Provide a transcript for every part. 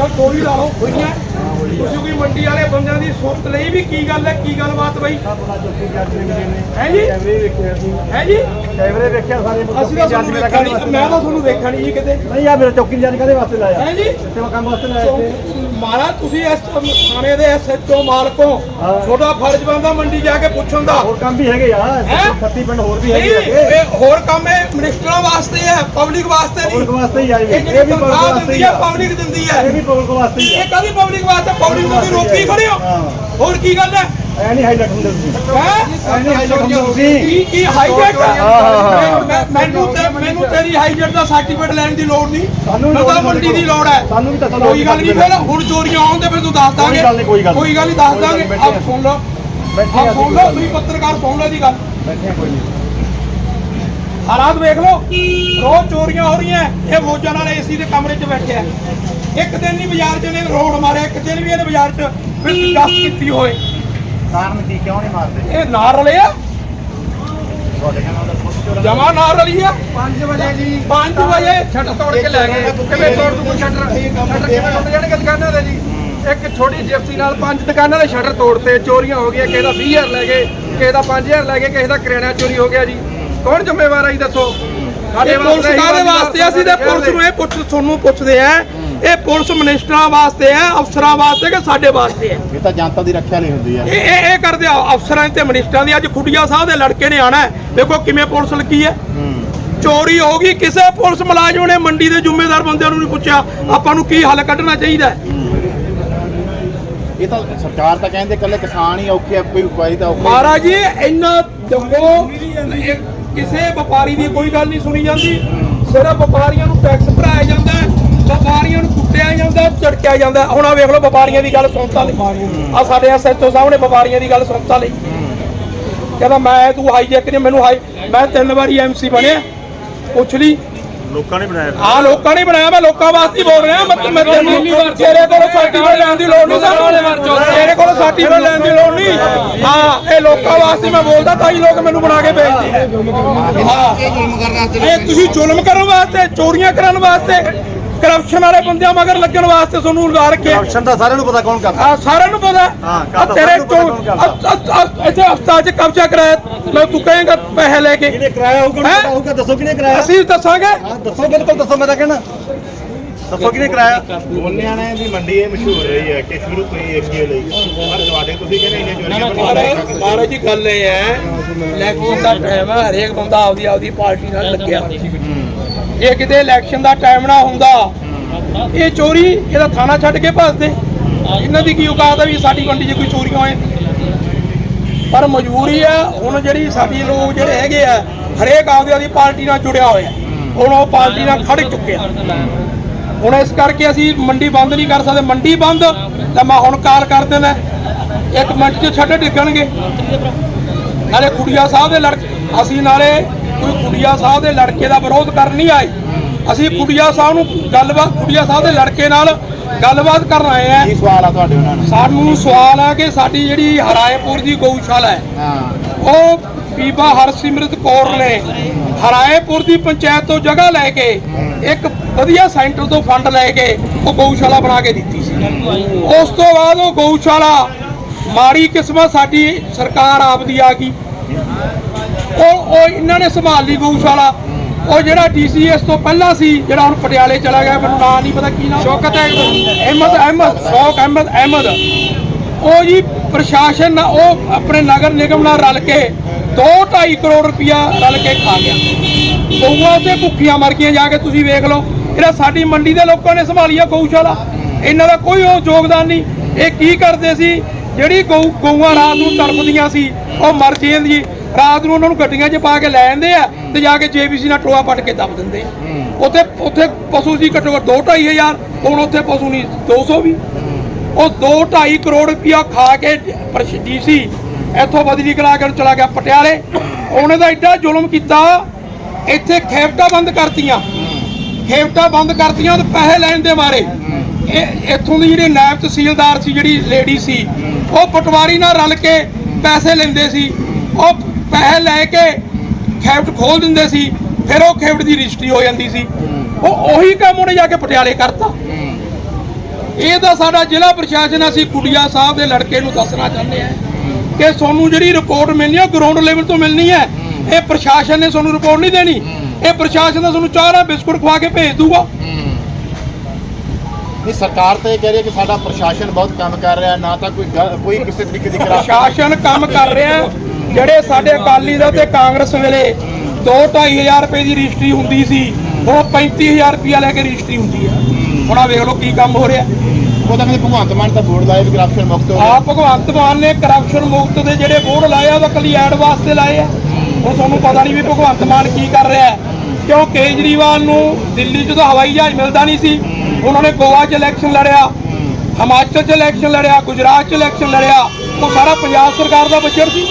ਚਲ ਗੋਲੀ ਲਾ ਲਓ ਹੋਈਆਂ ਤੁਸੀਂ ਕੋਈ ਮੰਡੀ ਵਾਲੇ ਬੰਦਿਆਂ ਦੀ ਸੁਰਤ ਲਈ ਵੀ ਕੀ ਗੱਲ ਹੈ ਕੀ ਗੱਲਬਾਤ ਬਈ? ਹੈ ਜੀ? ਹੈ ਜੀ? ਕੈਮਰੇ ਵੇਖਿਆ ਸਾਰੇ ਅਸੀਂ ਤਾਂ ਤੁਹਾਨੂੰ ਵੇਖਿਆ ਨਹੀਂ ਮੈਂ ਤਾਂ ਤੁਹਾਨੂੰ ਵੇਖਿਆ ਨਹੀਂ ਜੀ ਕਿਤੇ। ਨਹੀਂ ਆ ਮੇਰਾ ਚੌਕੀ ਜੱਜ ਕਾਦੇ ਵਾਸਤੇ ਲਾਇਆ? ਹੈ ਜੀ? ਮੈਂ ਕੰਮ ਵਾਸਤੇ ਲਾਇਆ ਮਾਰਾ ਤੁਸੀਂ ਇਸ ਥਾਣੇ ਦੇ ਐਸਐਚਓ ਮਾਲਕੋ। ਤੁਹਾਡਾ ਫਰਜ਼ ਬਣਦਾ ਮੰਡੀ ਜਾ ਕੇ ਪੁੱਛਣ ਦਾ। ਹੋਰ ਕੰਮ ਵੀ ਹੈਗੇ ਆ ਹੈਂ? 36 ਪਿੰਡ ਹੋਰ ਵੀ ਹੈਗੇ ਇਹ ਹੋਰ ਕੰਮ ਹੈ ਮਿਨਿਸਟਰਾਂ ਵਾਸਤੇ ਹੈ ਪਬਲਿਕ ਵਾਸਤੇ ਨਹੀਂ। ਪਬਲਿਕ ਵਾਸਤੇ ਹੀ ਆਏ ਇਹ। ਇਹ ਵੀ ਪਬਲਿਕ ਵਾਸਤੇ ਹੀ ਦਿੰਦੀ ਹੈ ਆ। ਪਬਲਿਕ ਦਿੰਦੀ ਇਹ ਹੈ ਵੀ ਪਬਲਿਕ ਵਾਸਤੇ ਹੀ ਇਹ ਕਾਦੀ ਪਬਲਿਕ ਵਾਸਤੇ? ਪਬਲਿਕ ਨੂੰ ਰੋਕੀ ਖੜੇ ਹਾਂ। ਹੋਰ ਕੀ ਗੱਲ ਹੈ? ਐ ਨਹੀਂ ਹਾਈਲਾਈਟ ਹੁੰਦੇ ਤੁਸੀਂ। ਹੈ? ਐ ਨਹੀਂ ਹਾਈਲਾਈਟ ਹੁੰਦੇ ਤੁਸੀਂ। ਕੀ ਕੀ ਹਾਈਜੈਕ ਹਾਂ, ਹਾਂ, ਹਾਂ। ਮੈਂ- ਮੈਨੂੰ ਤੇ ਮੈਨੂੰ ਤੇਰੀ ਹਾਈਜੈਕ ਦਾ ਸਰਟੀਫਿਕੇਟ ਲੈਣ ਦੀ ਲੋੜ ਨਹੀਂ। ਸਾਨੂੰ ਮੈਨੂੰ ਲੋੜ ਤਾਂ ਨਹੀਂ ਮੰਡੀ ਦੀ ਲੋੜ ਹੈ। ਸਾਨੂੰ ਵੀ ਤਾਂ ਲੋੜ ਕੋਈ ਗੱਲ ਨਹੀਂ ਨਹੀਂ ਫਿਰ ਹੁਣ ਚੋਰੀਆਂ ਆਉਣ ਤੇ ਫਿਰ ਤੂੰ ਦੱਸ ਦਾਂਗੇ। ਕੋਈ ਗੱਲ ਨਹੀਂ, ਕੋਈ ਗੱਲ ਨਹੀਂ। ਕੋਈ ਗੱਲ ਨਹੀਂ ਦੱਸ ਕੋਈ ਗੱਲ ਦਾਂਗੇ। ਨਹੀਂ, ਆਪ ਬੈਠੇ ਸੁਣ ਲਓ। ਬੈਠੇ ਆਪ ਆ ਸੁਣ ਲਓ ਤੁਸੀਂ ਪੱਤਰਕਾਰ ਸੁਣ ਲਓ ਦੀ ਗੱਲ। ਬੈਠੇ ਆ, ਕੋਈ ਨਹੀਂ। ਹਾਲਾਤ ਵੇਖ ਲਓ ਰੋਜ਼ ਚੋਰੀਆਂ ਹੋ ਰਹੀਆਂ। ਇਹ ਮੋਜਾਂ ਨਾਲ ਏਸੀ ਦੇ ਕਮਰੇ 'ਚ ਬੈਠਿਆ ਇੱਕ ਦਿਨ ਨਹੀਂ ਬਾਜ਼ਾਰ 'ਚ ਰੋਡ ਮਾਰਿਆ ਇੱਕ ਦਿਨ ਵੀ ਇਹਨੇ ਬਾਜ਼ਾਰ 'ਚ ਫਿਰ ਦਸ ਕੀਤੀ ਹੋਏ। ਕਾਰਨ ਕੀ ਕਿਉਂ ਨਹੀਂ ਮਾਰਦੇ? ਇਹ ਨਾਰ ਰਲਿਆ ਤੁਹਾਡੇ ਕਹਿੰਦਾ ਉਹਦਾ ਫੋਟੋ ਚੋਰਾ ਜਮਾ ਨਾਰ ਰਲੀ ਆ। 5 ਵਜੇ ਜੀ। 5 ਵਜੇ ਛੱਡ ਤੋੜ ਕੇ ਲੈ ਗਏ। ਕਿਵੇਂ ਤੋੜ ਦੂ ਸ਼ਟਰ ਸ਼ਟਰ ਕਿਵੇਂ ਟੁੱਟ ਜਾਣਗੇ ਦੁਕਾਨਾਂ ਦੇ ਜੀ? ਇੱਕ ਛੋਟੀ ਜਿਪਸੀ ਨਾਲ ਪੰਜ ਦੁਕਾਨਾਂ ਦੇ ਸ਼ਟਰ ਤੋੜਤੇ। ਚੋਰੀਆਂ ਹੋ ਗਈਆਂ ਕਿਸੇ ਦਾ 20000 ਲੈ ਗਏ ਕਿਸੇ ਦਾ 5000 ਲੈ ਗਏ ਕਿਸੇ ਦਾ ਕਰਿਆਨਾ ਚੋਰੀ ਹੋ ਗਿਆ ਜੀ। ਕੌਣ ਜ਼ਿੰਮੇਵਾਰ ਹੈ ਜੀ ਦੱਸੋ? ਸਾਡੇ ਕਾਦੇ ਵਾਸਤੇ ਅਸੀਂ ਤੇ ਪੁਲਿਸ ਨੂੰ ਇਹ ਪੁੱਛ ਤੁਹਾਨੂੰ ਪੁੱਛਦੇ ਆ। ਇਹ ਪੁਲਿਸ ਮਿਨਿਸਟਰਾਂ ਵਾਸਤੇ ਹੈ ਅਫਸਰਾਂ ਵਾਸਤੇ ਕਿ ਸਾਡੇ ਵਾਸਤੇ ਹੈ। ਇਹ ਤਾਂ ਜਨਤਾ ਦੀ ਰੱਖਿਆ ਲਈ ਹੁੰਦੀ ਹੈ। ਇਹ ਇਹ ਕਰਦੇ ਆ ਅਫਸਰਾਂ ਤੇ ਮਿਨਿਸਟਰਾਂ ਦੀ। ਅੱਜ ਖੁੱਡੀਆਂ ਸਾਹਿਬ ਦੇ ਲੜਕੇ ਨੇ ਆਣਾ ਵੇਖੋ ਕਿਵੇਂ ਪੁਲਿਸ ਲੱਗੀ ਹੈ। ਚੋਰੀ ਹੋ ਗਈ ਕਿਸੇ ਪੁਲਿਸ ਮੁਲਾਜ਼ਮ ਨੇ ਮੰਡੀ ਦੇ ਜ਼ਿੰਮੇਦਾਰ ਬੰਦਿਆਂ ਨੂੰ ਨਹੀਂ ਪੁੱਛਿਆ ਆਪਾਂ ਨੂੰ ਕੀ ਹੱਲ ਕੱਢਣਾ ਚਾਹੀਦਾ ਇਹ ਤਾਂ ਸਰਕਾਰ ਤਾਂ ਕਹਿੰਦੇ ਇਕੱਲੇ ਕਿਸਾਨ ਹੀ ਔਖੇ ਆ ਕੋਈ ਕੋਈ ਤਾਂ ਔਖੇ ਮਹਾਰਾਜ ਜੀ ਇੰਨਾ ਦੇਖੋ ਕਿਸੇ ਵਪਾਰੀ ਦੀ ਕੋਈ ਗੱਲ ਨਹੀਂ ਸੁਣੀ ਜਾਂਦੀ। ਸਿਰਫ ਵਪਾਰੀਆਂ ਨੂੰ ਟੈਕਸ ਭਰਾਇਆ ਜਾਂਦਾ ਵਪਾਰੀਆਂ ਨੂੰ ਕੁੱਟਿਆ ਜਾਂਦਾ ਝੜਕਿਆ ਜਾਂਦਾ। ਹੁਣ ਆ ਵੇਖ ਲਓ ਵਪਾਰੀਆਂ ਦੀ ਗੱਲ ਸੁਣਤਾ ਲਈ। ਆ ਸਾਡੇ ਐਸਐਚਓ ਸਾਹਿਬ ਨੇ ਵਪਾਰੀਆਂ ਦੀ ਗੱਲ ਸੁਣਤਾ ਲਈ। ਕਹਿੰਦਾ ਮੈਂ ਤੂੰ ਹਾਈਜੈਕ ਨੇ ਮੈਨੂੰ ਹਾਈ ਮੈਂ ਤਿੰਨ ਵਾਰੀ ਐਮਸੀ ਬਣਿਆ। ਪੁੱਛ ਲਈ। ਲੋਕਾਂ ਨੇ ਬਣਾਇਆ ਆ ਲੋਕਾਂ ਨੇ ਬਣਾਇਆ ਮੈਂ ਲੋਕਾਂ ਵਾਸਤੇ ਹੀ ਬੋਲ ਰਿਹਾ। ਮੈਂ ਮੈਂ ਤੈਨੂੰ ਤੇਰੇ ਕੋਲ ਸਰਟੀਫਿਕੇਟ ਲੈਣ ਦੀ ਲੋੜ ਨਹੀਂ ਤੇਰੇ ਕੋਲ ਸਰਟੀਫਿਕੇਟ ਲੈਣ ਦੀ ਲੋੜ ਨਹੀਂ। ਹਾਂ ਇਹ ਲੋਕਾਂ ਵਾਸਤੇ ਮੈਂ ਬੋਲਦਾ ਤਾਂ ਹੀ ਲੋਕ ਮੈਨੂੰ ਬਣਾ ਕੇ ਭੇਜਦੇ ਹਾਂ। ਇਹ ਤੁਸੀਂ ਜ਼ੁਲਮ ਕਰਨ ਵਾਸਤੇ ਚੋਰੀਆਂ ਕਰਨ ਵਾਸਤੇ। ਕਰਪਸ਼ਨ ਵਾਲੇ ਬੰਦਿਆਂ ਮਗਰ ਲੱਗਣ ਵਾਸਤੇ ਤੁਹਾਨੂੰ ਲਾ ਰੱਖਿਆ ਆਪਸ਼ਨ ਤਾਂ ਸਾਰਿਆਂ ਨੂੰ ਪਤਾ ਕੌਣ ਕਰਦਾ। ਆ ਸਾਰਿਆਂ ਨੂੰ ਪਤਾ। ਹਾਂ, ਆ ਤੇਰੇ ਆ- ਇੱਥੇ ਹਸਪਤਾਲ 'ਚ ਕਬਜ਼ਾ ਕਰਾਇਆ। ਮੈਂ ਤੂੰ ਕਹੇਂਗਾ ਪੈਸੇ ਲੈ ਕੇ। ਕਿਹਨੇ ਕਰਾਇਆ ਹੋਊਗਾ ਦੱਸੋ ਕਿਹਨੇ ਕਰਾਇਆ। ਅਸੀਂ ਦੱਸਾਂਗੇ। ਹਾਂ ਦੱਸੋ ਬਿਲਕੁਲ ਦੱਸੋ ਮੈਂ ਤਾਂ ਕਹਿਣਾ। ਦੱਸੋ ਕਿਹਨੇ ਕਰਾਇਆ? ਗੋਨਿਆਣੇ ਦੀ ਮੰਡੀ ਇਹ ਮਸ਼ਹੂਰ ਰਹੀ ਹੈ ਕਿ ਸ਼ੁਰੂ ਤੋਂ ਹੀ ਏਕੀਏ ਲਈ। ਪਰ ਤੁਹਾਡੇ ਤੁਸੀਂ ਕਹਿੰਦੇ ਇੰਨੇ ਚੋਰੀਆਂ ਮਹਾਰਾਜ ਮਹਾਰਾਜ ਜੀ ਗੱਲ ਇਹ ਹੈ ਇਲੈਕਸ਼ਨ ਦਾ ਟਾਈਮ ਹੈ ਹਰੇਕ ਬੰਦਾ ਆਪਦੀ ਆਪਦੀ ਪਾਰਟੀ ਨਾਲ ਲੱਗਿਆ। ਇਹ ਕਿਤੇ ਇਲੈਕਸ਼ਨ ਦਾ ਟਾਈਮ ਨਾ ਹੁੰਦਾ ਇਹ ਚੋਰੀ ਇਹਦਾ ਥਾਣਾ ਛੱਡ ਕੇ ਭੱਜਦੇ। ਇਹਨਾਂ ਦੀ ਕੀ ਔਕਾਤ ਹੈ ਵੀ ਸਾਡੀ ਮੰਡੀ 'ਚ ਕੋਈ ਚੋਰੀਆਂ ਹੋਏ? ਪਰ ਮਜਬੂਰੀ ਆ ਹੁਣ ਜਿਹੜੀ ਸਾਡੀ ਲੋਕ ਜਿਹੜੇ ਹੈਗੇ ਆ ਹਰੇਕ ਆਪਦੀ ਆਪਦੀ ਪਾਰਟੀ ਨਾਲ ਜੁੜਿਆ ਹੋਇਆ। ਹੁਣ ਉਹ ਪਾਰਟੀ ਨਾਲ ਖੜ ਚੁੱਕਿਆ ਹੁਣ ਇਸ ਕਰਕੇ ਅਸੀਂ ਮੰਡੀ ਬੰਦ ਨਹੀਂ ਕਰ ਸਕਦੇ। ਮੰਡੀ ਬੰਦ ਤਾਂ ਮੈਂ ਹੁਣ ਕਾਲ ਕਰ ਦੇਣਾ। ਇੱਕ ਮਿੰਟ 'ਚ ਛੱਡ ਡਿੱਗਣਗੇ। ਨਾਲੇ ਕੁੜੀਆ ਸਾਹਿਬ ਦੇ ਲੜਕੇ ਅਸੀਂ ਨਾਲੇ ਕੋਈ ਕੁੜੀਆ ਸਾਹਿਬ ਦੇ ਲੜਕੇ ਦਾ ਵਿਰੋਧ ਕਰਨ ਨਹੀਂ ਆਏ। ਅਸੀਂ ਕੁੜੀਆ ਸਾਹਿਬ ਨੂੰ ਗੱਲਬਾਤ ਕੁੜੀਆ ਸਾਹਿਬ ਦੇ ਲੜਕੇ ਨਾਲ ਗੱਲਬਾਤ ਕਰਨ ਆਏ ਆ। ਕੀ ਸਵਾਲ ਆ ਤੁਹਾਡੇ ਉਹਨਾਂ ਨੂੰ ਸਾਨੂੰ ਸਵਾਲ ਹੈ ਕਿ ਸਾਡੀ ਜਿਹੜੀ ਹਰਾਏਪੁਰ ਦੀ ਗਊਸ਼ਾਲਾ ਹੈ ਹਾਂ। ਉਹ ਬੀਬਾ ਹਰਸਿਮਰਤ ਕੌਰ ਨੇ ਹਰਾਏਪੁਰ ਦੀ ਪੰਚਾਇਤ ਤੋਂ ਜਗ੍ਹਾ ਲੈ ਕੇ ਇੱਕ ਵਧੀਆ ਸੈਂਟਰ ਤੋਂ ਫੰਡ ਲੈ ਕੇ ਉਹ ਗਊਸ਼ਾਲਾ ਬਣਾ ਕੇ ਦਿੱਤੀ ਸੀ। ਉਸ ਤੋਂ ਬਾਅਦ ਉਹ ਗਊਸ਼ਾਲਾ ਮਾੜੀ ਕਿਸਮਤ ਸਾਡੀ ਸਰਕਾਰ ਆਪਦੀ ਆ ਗਈ। ਉਹ ਉਹ ਇਹਨਾਂ ਨੇ ਸੰਭਾਲ ਲਈ ਗਊਸ਼ਾਲਾ। ਉਹ ਜਿਹੜਾ ਡੀਸੀਐਸ ਤੋਂ ਪਹਿਲਾਂ ਸੀ ਜਿਹੜਾ ਹੁਣ ਪਟਿਆਲੇ ਚਲਾ ਗਿਆ ਮੈਨੂੰ ਨਾਂ ਨਹੀਂ ਪਤਾ ਕੀ ਨਾਮ। ਸ਼ੌਕਤ ਅਹਿਮਦ ਅਹਿਮਦ ਸ਼ੌਕ ਅਹਿਮਦ ਅਹਿਮਦ। ਉਹ ਜੀ ਪ੍ਰਸ਼ਾਸਨ ਨਾਲ ਉਹ ਆਪਣੇ ਨਗਰ ਨਿਗਮ ਨਾਲ ਰਲ ਕੇ 2.5 ਕਰੋੜ ਰੁਪਇਆ ਰਲ ਕੇ ਖਾ ਗਿਆ। ਗਊਆਂ ਤੇ ਭੁੱਖੀਆਂ ਮਰ ਗਈਆਂ ਜਾ ਕੇ ਤੁਸੀਂ ਵੇਖ ਲਓ। ਇਹਦਾ ਸਾਡੀ ਮੰਡੀ ਦੇ ਲੋਕਾਂ ਨੇ ਸੰਭਾਲੀ ਆ ਗਊਸ਼ਾਲਾ। ਇਹਨਾਂ ਦਾ ਕੋਈ ਉਹ ਯੋਗਦਾਨ ਨਹੀਂ। ਇਹ ਕੀ ਕਰਦੇ ਸੀ? ਜਿਹੜੀ ਗਊ ਗਊਆਂ ਰਾਤ ਨੂੰ ਤੜਫਦੀਆਂ ਸੀ ਉਹ ਮਰ ਜਾਂਦੀ ਰਾਤ ਨੂੰ ਉਹਨਾਂ ਨੂੰ ਗੱਡੀਆਂ 'ਚ ਪਾ ਕੇ ਲੈ ਜਾਂਦੇ ਆ ਤੇ ਜਾ ਕੇ ਜੇਬੀਸੀ ਨਾਲ ਟੋਆ ਪੱਟ ਕੇ ਦੱਬ ਦਿੰਦੇ ਉੱਥੇ ਉੱਥੇ ਪਸ਼ੂ ਸੀ ਘੱਟੋ ਘੱਟ 2.5 ਹਜ਼ਾਰ ਹੁਣ ਉੱਥੇ ਪਸ਼ੂ ਨਹੀਂ 200 ਵੀ। ਉਹ 2.5 ਕਰੋੜ ਰੁਪਇਆ ਖਾ ਕੇ ਡੀਸੀ ਇੱਥੋਂ ਬਦਲੀ ਕਰਾ ਕੇ ਚਲਾ ਗਿਆ ਪਟਿਆਲੇ। ਉਹਨੇ ਤਾਂ ਐਡਾ ਜ਼ੁਲਮ ਕੀਤਾ। ਇੱਥੇ ਖੇਪਟਾ ਬੰਦ ਕਰਤੀਆਂ। ਖੇਪਟਾ ਬੰਦ ਕਰਤੀਆਂ ਤੇ ਪੈਸੇ ਲੈਣ ਦੇ ਮਾਰੇ। ਇਹ ਇੱਥੋਂ ਦੀ ਜਿਹੜੀ ਨਾਇਬ ਤਹਿਸੀਲਦਾਰ ਸੀ, ਜਿਹੜੀ ਲੇਡੀ ਸੀ, ਉਹ ਪਟਵਾਰੀ ਨਾਲ ਰਲ ਕੇ ਪੈਸੇ ਲੈਂਦੇ ਸੀ। ਉਹ ਪੈਸੇ ਲੈ ਕੇ ਖੇਪਟ ਖੋਲ ਦਿੰਦੇ ਸੀ। ਫਿਰ ਉਹ ਖੇਪਟ ਦੀ ਰਜਿਸਟਰੀ ਹੋ ਜਾਂਦੀ ਸੀ। ਉਹ ਉਹੀ ਕੰਮ ਉਹਨੇ ਜਾ ਕੇ ਪਟਿਆਲੇ ਕਰਤਾ। ਇਹ ਤਾਂ ਸਾਡਾ ਜ਼ਿਲ੍ਹਾ ਪ੍ਰਸ਼ਾਸਨ ਅਸੀਂ ਕੁੜੀਆ ਸਾਹਿਬ ਦੇ ਲੜਕੇ ਨੂੰ ਦੱਸਣਾ ਚਾਹੁੰਦੇ ਆ ਕਿ ਤੁਹਾਨੂੰ ਜਿਹੜੀ ਰਿਪੋਰਟ ਮਿਲਣੀ ਹੈ ਗਰਾਊਂਡ ਲੈਵਲ ਤੋਂ ਮਿਲਣੀ ਹੈ ਇਹ ਪ੍ਰਸ਼ਾਸਨ ਨੇ ਤੁਹਾਨੂੰ ਰਿਪੋਰਟ ਨਹੀਂ ਦੇਣੀ। ਇਹ ਪ੍ਰਸ਼ਾਸਨ ਤਾਂ ਤੁਹਾਨੂੰ ਚਾਹ ਬਿਸਕੁਟ ਖਵਾ ਕੇ ਭੇਜ ਦੂਗਾ। ਨਹੀਂ ਸਰਕਾਰ ਤਾਂ ਇਹ ਕਹਿ ਰਹੀ ਹੈ ਕਿ ਸਾਡਾ ਪ੍ਰਸ਼ਾਸਨ ਬਹੁਤ ਕੰਮ ਕਰ ਰਿਹਾ ਨਾ ਤਾਂ ਕੋਈ ਕੋਈ ਕਿਸੇ ਤਰੀਕੇ ਦੀ ਪ੍ਰਸ਼ਾਸਨ ਕੰਮ ਕਰ ਰਿਹਾ। ਜਿਹੜੇ ਸਾਡੇ ਅਕਾਲੀ ਦਲ ਤੇ ਕਾਂਗਰਸ ਵੇਲੇ 2-2500 ਰੁਪਏ ਦੀ ਰਜਿਸਟਰੀ ਹੁੰਦੀ ਸੀ ਹੁਣ 35000 ਰੁਪਇਆ ਲੈ ਕੇ ਰਜਿਸਟਰੀ ਹੁੰਦੀ ਹੈ ਹੁਣ ਆ ਵੇਖ ਲਓ ਕੀ ਕੰਮ ਹੋ ਰਿਹਾ। ਉਹ ਤਾਂ ਕਹਿੰਦੇ ਭਗਵੰਤ ਮਾਨ ਤਾਂ ਬੋਰਡ ਲਾਇਆ ਵੀ ਕਰਪਸ਼ਨ ਮੁਕਤ ਹੋ ਆ ਭਗਵੰਤ ਮਾਨ ਨੇ ਕਰਪਸ਼ਨ ਮੁਕਤ ਦੇ ਜਿਹੜੇ ਬੋਰਡ ਲਾਏ ਆ ਉਹ ਕੱਲੀ ਐਡ ਵਾਸਤੇ ਲਾਏ ਆ। ਹੁਣ ਤੁਹਾਨੂੰ ਪਤਾ ਨਹੀਂ ਵੀ ਭਗਵੰਤ ਮਾਨ ਕੀ ਕਰ ਰਿਹਾ ਹੈ। ਕਿਉਂ ਕੇਜਰੀਵਾਲ ਨੂੰ ਦਿੱਲੀ 'ਚ ਤਾਂ ਹਵਾਈ ਜਹਾਜ਼ ਮਿਲਦਾ ਨਹੀਂ ਸੀ। ਉਹਨਾਂ ਨੇ ਗੋਆ 'ਚ ਇਲੈਕਸ਼ਨ ਲੜਿਆ ਹਿਮਾਚਲ 'ਚ ਇਲੈਕਸ਼ਨ ਲੜਿਆ ਗੁਜਰਾਤ 'ਚ ਇਲੈਕਸ਼ਨ ਲੜਿਆ। ਉਹ ਸਾਰਾ ਪੰਜਾਬ ਸਰਕਾਰ ਦਾ ਬਜਟ ਸੀ।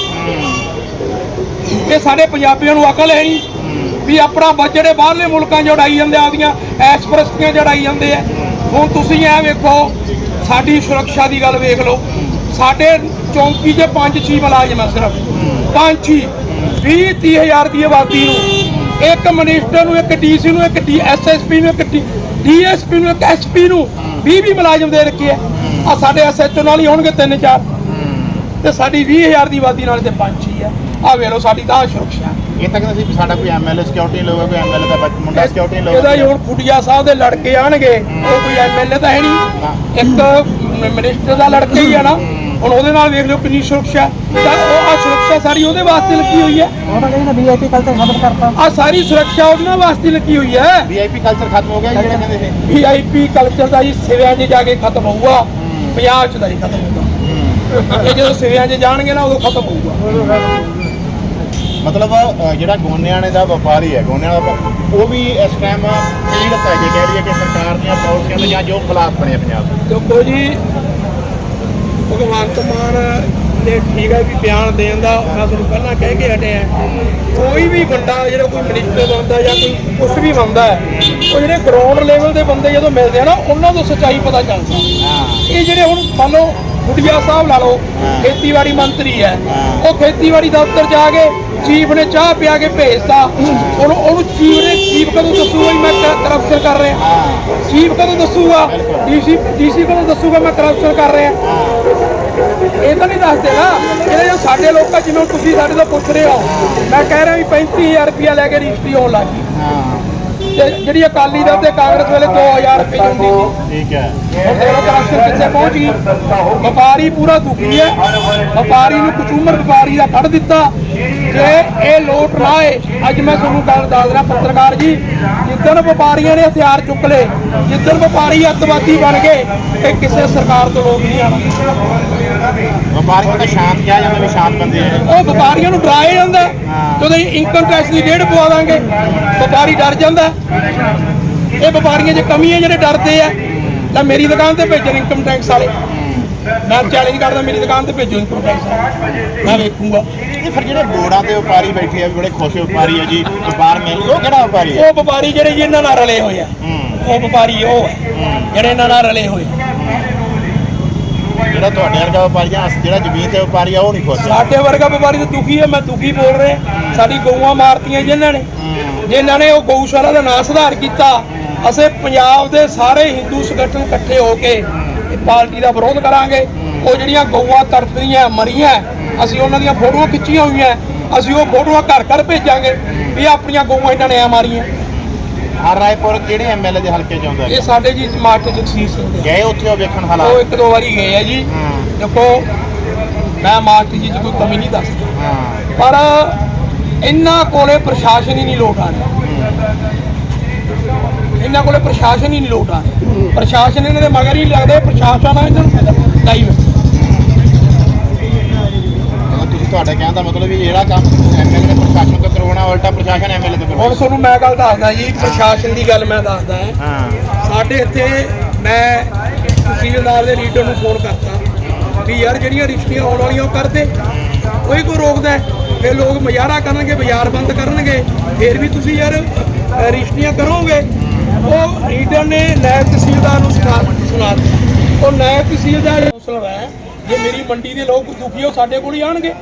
ਇਹ ਸਾਡੇ ਪੰਜਾਬੀਆਂ ਨੂੰ ਅਕਲ ਹੈ ਨਹੀਂ। ਵੀ ਆਪਣਾ ਬਜਟ ਬਾਹਰਲੇ ਮੁਲਕਾਂ 'ਚ ਉਡਾਈ ਜਾਂਦੇ ਆ, ਆਪਦੀਆਂ ਐਸ਼ਪਰਸਤੀਆਂ 'ਚ ਉਡਾਈ ਜਾਂਦੇ ਆ। ਹੁਣ ਤੁਸੀਂ ਇਹ ਵੇਖੋ ਸਾਡੀ ਸੁਰੱਖਿਆ ਦੀ ਗੱਲ ਵੇਖ ਲਓ। ਸਾਡੇ ਚੌਂਕੀ 'ਚ ਪੰਜ ਛੇ ਮੁਲਾਜ਼ਮ ਆ ਸਿਰਫ। ਪੰਜ ਛੇ। 20 30 ਹਜ਼ਾਰ ਦੀ ਆਬਾਦੀ ਨੂੰ। ਇੱਕ ਮਿਨਿਸਟਰ ਨੂੰ ਇੱਕ ਡੀਸੀ ਨੂੰ ਇੱਕ ਐਸਐਸਪੀ ਨੂੰ ਇੱਕ ਡੀਐਸਪੀ ਨੂੰ ਇੱਕ ਐਸਪੀ ਨੂੰ 20 20 ਮੁਲਾਜ਼ਮ ਦੇ ਰੱਖੇ ਆ। ਆ ਸਾਡੇ ਐਸਐਚਓ ਨਾਲ ਹੀ ਹੋਣਗੇ ਤਿੰਨ ਚਾਰ। ਤੇ ਸਾਡੀ 20000 ਦੀ ਆਬਾਦੀ ਨਾਲ ਤੇ ਪੰਜ ਛੇ ਆ। ਆ ਵੇਖ ਲਓ ਸਾਡੀ ਤਾਂ ਸੁਰੱਖਿਆ। ਇਹ ਤਾਂ ਕਹਿੰਦੇ ਸੀ ਵੀ ਸਾਡਾ ਕੋਈ ਐਮਐਲਏ ਸਿਕਿਉਰਿਟੀ ਲਊਗਾ ਕੋਈ ਐਮਐਲਏ ਦਾ ਬੱਚ- ਮੁੰਡਾ ਸਿਕਿਉਰਿਟੀ ਇਹਦਾ ਹੀ ਲਊਗਾ ਹੁਣ ਸਾਹਿਬ ਦੇ ਲੜਕੇ ਆਣਗੇ ਉਹ ਕੋਈ ਐਮਐਲਏ ਤਾਂ ਹੈ ਨਹੀਂ। ਇੱਕ ਮਿਨਿਸਟਰ ਦਾ ਲੜਕਾ ਹੀ ਆ ਨਾ ਹੁਣ ਉਹਦੇ ਨਾਲ ਵੇਖ ਲਿਓ ਕਿੰਨੀ ਸੁਰੱਖਿਆ। ਤਾਂ ਉਹ ਆ ਸੁਰੱਖਿਆ ਸਾਰੀ ਉਹਦੇ ਵਾਸਤੇ ਲੱਗੀ ਹੋਈ ਹੈ। ਉਹ ਤਾਂ ਕਹਿੰਦਾ ਵੀਆਈਪੀ ਕਲਚਰ ਖਤਮ ਕਰਤਾ। ਆ ਸਾਰੀ ਸੁਰੱਖਿਆ ਉਹਨਾਂ ਵਾਸਤੇ ਲੱਗੀ ਹੋਈ ਹੈ। ਵੀਆਈਪੀ ਕਲਚਰ ਖਤਮ ਹੋ ਗਿਆ ਜੀ ਜਿਹੜਾ ਕਹਿੰਦੇ ਸੀ। ਵੀਆਈਪੀ ਕਲਚਰ ਦਾ ਜੀ ਸਿਵਿਆਂ 'ਚ ਜਾ ਕੇ ਖਤਮ ਹੋਊਗਾ। ਪੰਜਾਬ 'ਚ ਦਾ ਹੀ ਖਤਮ ਹੋਊਗਾ। ਇਹ ਜਦੋਂ ਸਿਵਿਆਂ 'ਚ ਜਾਣਗੇ ਨਾ ਉਦੋਂ ਖਤਮ ਹੋਊਗਾ। ਮਤਲਬ ਜਿਹੜਾ ਗੋਨਿਆਣੇ ਦਾ ਵਪਾਰੀ ਹੈ ਗੋਨਿਆਣਾ ਦਾ ਵਪਾ- ਉਹ ਵੀ ਇਸ ਟਾਈਮ ਪੀੜਤ ਹੈ ਜੇ ਕਹਿ ਰਹੀ ਹੈ ਕਿ ਸਰਕਾਰ ਦੀਆਂ ਪਾਲਿਸੀਆਂ ਦੇ ਜਾਂ ਜੋ ਖਿਲਾਫ਼ ਬਣੇ ਪੰਜਾਬ ਦੇ। ਦੇਖੋ ਜੀ, ਭਗਵੰਤ ਮਾਨ ਨੇ ਠੀਕ ਹੈ ਵੀ ਬਿਆਨ ਦੇਣ ਦਾ ਮੈਂ ਤੁਹਾਨੂੰ ਪਹਿਲਾਂ ਕਹਿ ਕੇ ਹਟਿਆ ਕੋਈ ਵੀ ਬੰਦਾ ਜਿਹੜਾ ਕੋਈ ਮਿਨਿਸਟਰ ਬਣਦਾ ਜਾਂ ਕੋਈ ਕੁਝ ਵੀ ਬਣਦਾ ਹੈ ਉਹ ਜਿਹੜੇ ਗਰਾਊਂਡ ਲੈਵਲ ਦੇ ਬੰਦੇ ਜਦੋਂ ਮਿਲਦੇ ਆ ਨਾ ਉਹਨਾਂ ਤੋਂ ਸੱਚਾਈ ਪਤਾ ਚੱਲਦਾ। ਇਹ ਜਿਹੜੇ ਹੁਣ ਮੰਨ ਲਓ ਗੁੱਡੀਆ ਸਾਹਿਬ ਲਾ ਲਓ ਖੇਤੀਬਾੜੀ ਮੰਤਰੀ ਹੈ ਉਹ ਖੇਤੀਬਾੜੀ ਦਫ਼ਤਰ ਜਾ ਕੇ ਚੀਫ ਨੇ ਚਾਹ ਪਿਆ ਕੇ ਭੇਜਤਾ। ਉਹਨੂੰ ਉਹਨੂੰ ਚੀਫ ਨੇ ਚੀਫ ਕਦੋਂ ਦੱਸੂਗਾ ਮੈਂ ਕਰਪਸ਼ਨ ਕਰ ਰਿਹਾ? ਚੀਫ ਕਦੋਂ ਦੱਸੂਗਾ? ਡੀਸੀ ਡੀਸੀ ਕਦੋਂ ਦੱਸੂਗਾ ਮੈਂ ਕਰਪਸ਼ਨ ਕਰ ਰਿਹਾ? ਇਹ ਤਾਂ ਨਹੀਂ ਦੱਸਦੇ ਨਾ। ਜਿਹੜੇ ਜੋ ਸਾਡੇ ਲੋਕਾਂ ਜਿਵੇਂ ਹੁਣ ਤੁਸੀਂ ਸਾਡੇ ਤੋਂ ਪੁੱਛ ਰਹੇ ਹੋ ਮੈਂ ਕਹਿ ਰਿਹਾ ਵੀ 35000 ਰੁਪਇਆ ਲੈ ਕੇ ਰਜਿਸਟਰੀ ਹੋਣ ਲੱਗੀ ਤੇ ਜਿਹੜੀ ਅਕਾਲੀ ਦਲ ਤੇ ਕਾਂਗਰਸ ਵੇਲੇ 2000 ਰੁਪਏ ਹੁੰਦੀ ਸੀ। ਠੀਕ ਹੈ। ਹੁਣ ਦੇਖੋ ਕਰਪਸ਼ਨ ਕਿੱਥੇ ਪਹੁੰਚ ਗਈ। ਵਪਾਰੀ ਪੂਰਾ ਦੁਖੀ ਹੈ। ਵਪਾਰੀ ਨੂੰ ਕਚੂਮਰ ਵਪਾਰੀ ਦਾ ਕੱਢ ਦਿੱਤਾ। ਜੇ ਇਹ ਲੋਟ ਨਾ ਆਏ ਅੱਜ ਮੈਂ ਤੁਹਾਨੂੰ ਗੱਲ ਦੱਸ ਰਿਹਾ ਪੱਤਰਕਾਰ ਜੀ ਜਿੱਦਣ ਵਪਾਰੀਆਂ ਨੇ ਹਥਿਆਰ ਚੁੱਕ ਲਏ ਜਿੱਦਣ ਵਪਾਰੀ ਅੱਤਵਾਦੀ ਬਣ ਗਏ ਇਹ ਕਿਸੇ ਸਰਕਾਰ ਤੋਂ ਲੋਕ ਨਹੀਂ ਆਣਾ ਵਪਾਰੀਆਂ ਤਾਂ ਸ਼ਾਂਤ ਕਿਹਾ ਜਾਂਦਾ ਵੀ ਸ਼ਾਂਤ ਬੰਦੇ ਆ। ਉਹ ਵਪਾਰੀਆਂ ਨੂੰ ਡਰਾਇਆ ਜਾਂਦਾ। ਹੈ। ਜਦੋਂ ਇਨਕਮ ਟੈਕਸ ਦੀ ਰੇਡ ਪਵਾ ਦਾਂਗੇ ਵਪਾਰੀ ਡਰ ਜਾਂਦਾ। ਇਹ ਵਪਾਰੀਆਂ 'ਚ ਕਮੀ ਹੈ ਜਿਹੜੇ ਡਰਦੇ ਆ। ਤਾਂ ਮੇਰੀ ਦੁਕਾਨ ਤੇ ਭੇਜਣ ਇਨਕਮ ਟੈਕਸ ਵਾਲੇ। ਮੈਂ ਚੈਲੰਜ ਕਰਦਾ ਮੇਰੀ ਦੁਕਾਨ ਤੇ ਭੇਜੋ ਇਨਕਮ ਟੈਕਸ ਮੈਂ ਵੇਖੂੰਗਾ। ਇਹ ਫਿਰ ਜਿਹੜੇ ਬੋਰਡਾਂ ਤੇ ਵਪਾਰੀ ਬੈਠੇ ਆ ਬੜੇ ਖੁਸ਼ ਵਪਾਰੀ ਆ ਜੀ ਵਪਾਰ ਮਿਲ ਉਹ ਕਿਹੜਾ ਵਪਾਰੀ ਉਹ ਵਪਾਰੀ ਜਿਹੜੇ ਜੀ ਇਹਨਾਂ ਨਾਲ ਰਲੇ ਹੋਏ ਆ। ਉਹ ਵਪਾਰੀ ਉਹ ਜਿਹੜੇ ਇਹਨਾਂ ਨਾਲ ਰਲੇ ਹੋਏ ਜਿਹੜਾ ਤੁਹਾਡੇ ਵਰਗਾ ਵਪਾਰੀ ਆ ਜਿਹੜਾ ਜ਼ਮੀਨ ਤੇ ਵਪਾਰੀ ਆ ਉਹ ਨਹੀਂ ਖੁਸ਼। ਸਾਡੇ ਵਰਗਾ ਵਪਾਰੀ ਤਾਂ ਦੁਖੀ ਹੈ ਮੈਂ ਦੁਖੀ ਬੋਲ ਰਿਹਾ। ਸਾਡੀ ਗਊਆਂ ਮਾਰਤੀਆਂ ਜਿਨ੍ਹਾਂ ਨੇ। ਜਿਨ੍ਹਾਂ ਨੇ ਉਹ ਗਊਸ਼ਾਲਾ ਦਾ ਨਾਂ ਸੁਧਾਰ ਕੀਤਾ। ਅਸੀਂ ਪੰਜਾਬ ਦੇ ਸਾਰੇ ਹਿੰਦੂ ਸੰਗਠਨ ਇਕੱਠੇ ਹੋ ਕੇ ਇਹ ਪਾਰਟੀ ਦਾ ਵਿਰੋਧ ਕਰਾਂਗੇ। ਉਹ ਜਿਹੜੀਆਂ ਗਊਆਂ ਤੜਫਦੀਆਂ ਮਰੀਆਂ ਅਸੀਂ ਉਹਨਾਂ ਦੀਆਂ ਫੋਟੋਆਂ ਖਿੱਚੀਆਂ ਹੋਈਆਂ। ਅਸੀਂ ਉਹ ਫੋਟੋਆਂ ਘਰ ਘਰ ਭੇਜਾਂਗੇ ਵੀ ਆਪਣੀਆਂ ਗਊਆਂ ਇਹਨਾਂ ਨੇ ਆ ਮਾਰੀਆਂ। ਹਰ ਰਾਏਪੁਰ ਕਿਹੜੇ ਐਮਐਲਏ ਦੇ ਹਲਕੇ ਚ ਆਉਂਦਾ ਇਹ ਸਾਡੇ ਜੀ ਜਮਾਤ ਜਗਸੀਰ ਸਿੰਘ ਦੇ ਗਏ ਉੱਥੇ ਉਹ ਵੇਖਣ ਉਹ ਹਾਲਾਤ ਇੱਕ ਦੋ ਵਾਰੀ ਗਏ ਆ ਜੀ। ਹਾਂ। ਦੇਖੋ ਮੈਂ ਮਾਰਟ ਜੀ 'ਚ ਕੋਈ ਕਮੀ ਨਹੀਂ ਦੱਸਦਾ। ਹਾਂ। ਪਰ ਇਹਨਾਂ ਕੋਲੇ ਪ੍ਰਸ਼ਾਸਨ ਹੀ ਨਹੀਂ ਲੋਟ ਆ ਰਿਹਾ ਇਹਨਾਂ ਕੋਲੇ ਪ੍ਰਸ਼ਾਸਨ ਹੀ ਨਹੀਂ ਲੋਟ ਆ ਰਿਹਾ ਪ੍ਰਸ਼ਾਸਨ ਇਹਨਾਂ ਦੇ ਮਗਰ ਹੀ ਲੱਗਦੇ ਪ੍ਰਸ਼ਾਸਨ ਆ ਇਹਨਾਂ ਨੂੰ ਲਾਈ ਬੈਠਾ ਮਤਲਬ ਤੁਸੀਂ ਤੁਹਾਡੇ ਕਹਿਣ ਦਾ ਮਤਲਬ ਵੀ ਜਿਹੜਾ ਕੰਮ ਐਮਐਲਏ ਨੇ ਪ੍ਰਸ਼ਾਸਨ ਤੋਂ ਕਰਵਾਉਣਾ ਉਲਟਾ ਪ੍ਰਸ਼ਾਸਨ ਐਮਐਲਏ ਤੋਂ ਹੁਣ ਕਰਵਾਉਣਾ ਤੁਹਾਨੂੰ ਮੈਂ ਗੱਲ ਦੱਸਦਾ ਜੀ ਪ੍ਰਸ਼ਾਸਨ ਦੀ ਗੱਲ ਮੈਂ ਦੱਸਦਾ। ਹਾਂ। ਹਾਂ ਸਾਡੇ ਇੱਥੇ ਮੈਂ ਤਹਿਸੀਲਦਾਰ ਦੇ ਲੀਡਰ ਨੂੰ ਫੋਨ ਕਰਤਾ ਵੀ ਯਾਰ ਜਿਹੜੀਆਂ ਰਿਸ਼ਤੀਆਂ ਆਉਣ ਵਾਲੀਆਂ ਉਹ ਕਰਦੇ। ਕੋਈ ਕੋ ਰੋਕਦਾ ਹੈ? ਫਿਰ ਲੋਕ ਮਜ਼ਾਰਾ ਕਰਨਗੇ ਬਾਜ਼ਾਰ ਬੰਦ ਕਰਨਗੇ। ਫਿਰ ਵੀ ਤੁਸੀਂ ਯਾਰ ਅ, ਰਿਸ਼ਤੀਆਂ ਕਰੋਗੇ। ਉਹ ਲੀਡਰ ਨੇ ਨਾਇਬ ਤਹਿਸੀਲਦਾਰ ਨੂੰ ਸੁਣਾ ਸੁਣਾ ਦਿੱਤਾ। ਉਹ ਨਾਇਬ ਤਹਿਸੀਲਦਾਰ ਹੌਸਲਾ ਹੈ ਜੇ ਮੇਰੀ ਮੰਡੀ ਦੇ ਲੋਕ ਦੁਖੀ ਹੋ ਸਾਡੇ ਕੋਲ ਹੀ ਆਣਗੇ